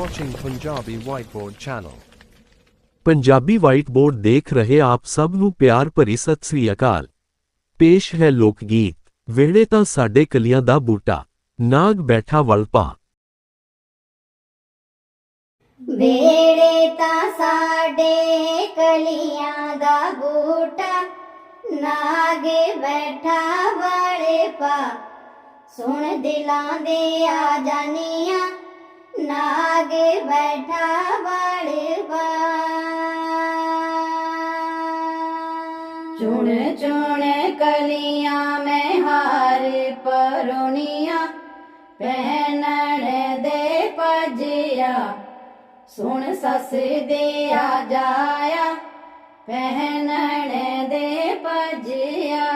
watching Punjabi Whiteboard channel. Punjabi whiteboard ਦੇਖ ਰਹੇ ਆਪ ਸਭ ਨੂੰ ਪਿਆਰ ਭਰੀ ਸਤਿ ਸ੍ਰੀ ਅਕਾਲ ਪੇਸ਼ ਹੈ ਲੋਕ ਗੀਤ ਵਿਹੜੇ ਤਾਂ ਸਾਡੇ ਕਲੀਆਂ ਦਾ ਬੂਟਾ ਨਾਗ ਬੈਠਾ ਵਲਪਾ ਵੇੜੇ ਤਾਂ ਸਾਡੇ ਕਲੀਆਂ ਦਾ ਬੂਟਾ ਨਾਗੇ ਬੈਠਾ ਵਾਲੇ ਪਾ ਸੁਣ ਦਿਲਾਂ ਦੇ ਆ ਜਾਨੀਆਂ ਨਾਗੇ ਬੈਠਾ ਵਾਲੇ ਪਾ ਚੁਣ ਚੁਣ ਕਲੀਆਂ ਮੈਂ ਹਾਰ ਪਰੋਣੀਆਂ ਪਹਿਨਣ ਦੇ ਪਜਿਆ ਸੁਣ ਸੱਸ ਦੇ ਆ ਜਾਇਆ ਪਹਿਨਣ ਦੇ ਪਜਿਆ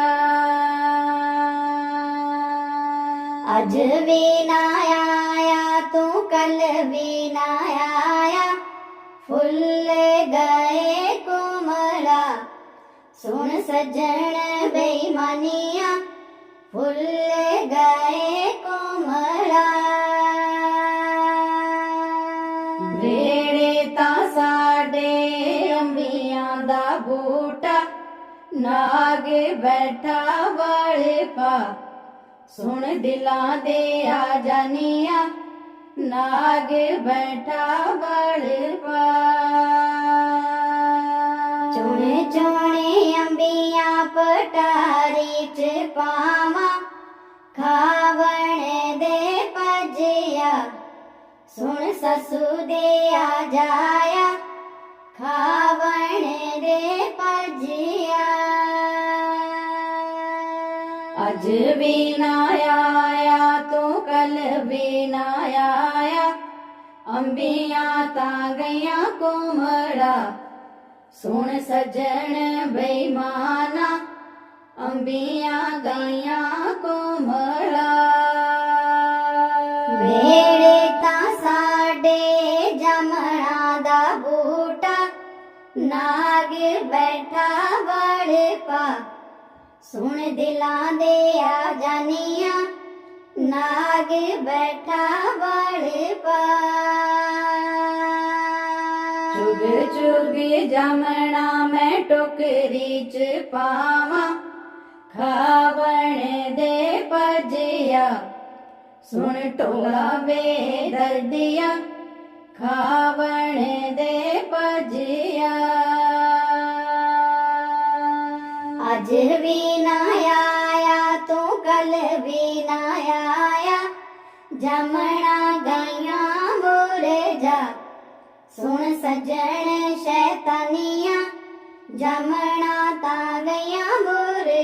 ਅੱਜ ਵੀ ਨਾ ਆਇਆ ਤੂੰ ਕੱਲ ਵੀ ਨਾ ਆਇਆ। ਫੁੱਲ ਗਏ ਕੋਮਲਾ, ਸੁਣ ਸੱਜਣ ਬੇਈਮਾਨੀਆਂ। ਫੁੱਲ ਗਏ ਕੋਮਲਾ। ਵੇੜੇ ਤਾਂ ਸਾਡੇ ਅੰਬੀਆਂ ਦਾ ਬੂਟਾ, ਨਾਗ ਬੈਠਾ ਵਾਲੇ ਪਾ। ਸੁਣ ਦਿਲਾਂ ਦੇ ਆ ਜਾਨੀਆਂ। ਨਾਗ ਬੈਠਾ ਵਾਲੇ ਪਾ ਚੁਣੇ ਚੁਣੇ ਅੰਬੀਆਂ ਪਟਾਰੀ ਚ ਪਾਵਾਂ ਖਾਵਣ ਦੇ ਭਜਿਆ ਸੁਣ ਸਸੂ ਦੇ ਆ ਜਾਇਆ ਖਾਵਣ ਦੇ ਭਜਿਆ ਅੱਜ ਅੰਬੀਆਂ ਤਾਂ ਗਈਆਂ ਕੋਮੜਾ, ਸੁਣ ਸਜਣ ਬੇਈਮਾਨਾ, ਅੰਬੀਆਂ ਗਈਆਂ ਕੋਮੜਾ। ਵੇੜੇ ਤਾਂ ਸਾਡੇ ਜਮਣਾ ਦਾ ਬੂਟਾ, ਨਾਗ ਬੈਠਾ ਵੜ ਪਾ। ਸੁਣ ਦਿਲਾਂ ਦੇ ਆ ਜਾਨੀਆਂ, ਨਾਗ ਬੈਠਾ ਚੁਗ ਜਮਣਾ ਮੈਂ ਟੋਕਰੀ ਚ ਪਾਵਾਂ ਖਾਵਣ ਦੇ ਭਜਿਆ ਸੁਣ ਟੋਲਾ ਵੇ ਦਰਦਿਆ ਖਾਵਣ ਦੇ ਭਜਿਆ ਅੱਜ ਵੀ ਨਾ ਆਇਆ ਤੂੰ ਕੱਲ ਵੀ ਨਾ ਆਇਆ ਜਮਣਾ ਗਈਆਂ ਮੋਰੇ ਜਾ ਸੁਣ ਸੱਜਣ ਸ਼ੈਤਾਨੀਆਂ ਜਮਣਾ ਤਾਂ ਗਈਆਂ ਮੋਰੇ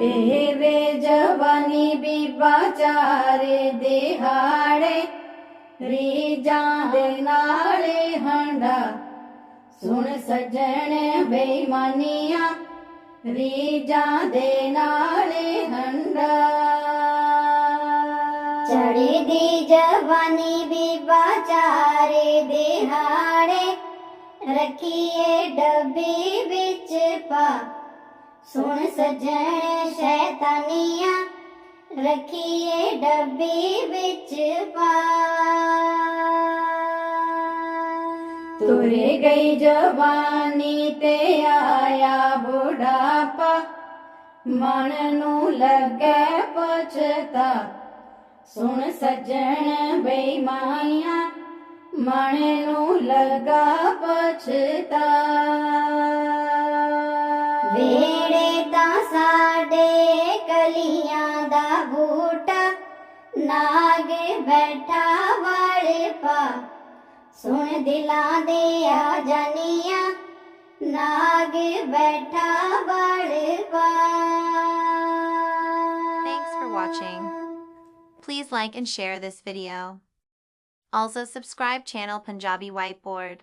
ਇਹ ਵੇ ਜਵਾਨੀ ਬੀਬਾ ਚਾਰੇ ਦਿਹਾੜੇ ਰੀਜਾਂ ਦੇ ਨਾਲੇ ਹੰਡਾ। ਸੁਣ ਸੱਜਣ ਬੇਈਮਾਨੀਆਂ ਰੀਜਾਂ ਦੇ ਨਾਲੇ ਹੰਡਾ। ਚੜੀ ਜਵਾਨੀ ਬੀਬਾ ਚਾਰੇ ਦਿਹਾੜੇ ਰੱਖੀਏ ਡੱਬੀ ਵਿੱਚ ਪਾ। ਸੁਣ ਸੱਜਣ ਸ਼ੈਤਾਨੀਆਂ, ਰੱਖੀਏ ਡੱਬੀ ਵਿੱਚ ਪਾ। ਤੁਰੇ ਗਈ ਜਵਾਨੀ ਤੇ ਆਇਆ ਬੁਢਾਪਾ, ਮਨ ਨੂੰ ਲੱਗੇ ਪਛਤਾ। ਸੁਣ ਸੱਜਣ ਬੇਈਮਾਨੀਆਂ ਮਨ ਨੂੰ ਲਗਾ ਪਛਤਾ। ਵੇੜੇ ਤਾਂ ਸਾਡੇ ਕਲੀਆਂ ਦਾ ਬੂਟਾ ਨਾਗ ਬੈਠਾ ਵਾਲੇ ਪਾ। ਸੁਣ ਦਿਲਾਂ ਦੇ ਆ ਜਾਨੀਆਂ ਨਾਗ ਬੈਠਾ ਵਾਲੇ ਪਾ। Thanks for watching. Please like and share this video. Also subscribe channel Punjabi Whiteboard.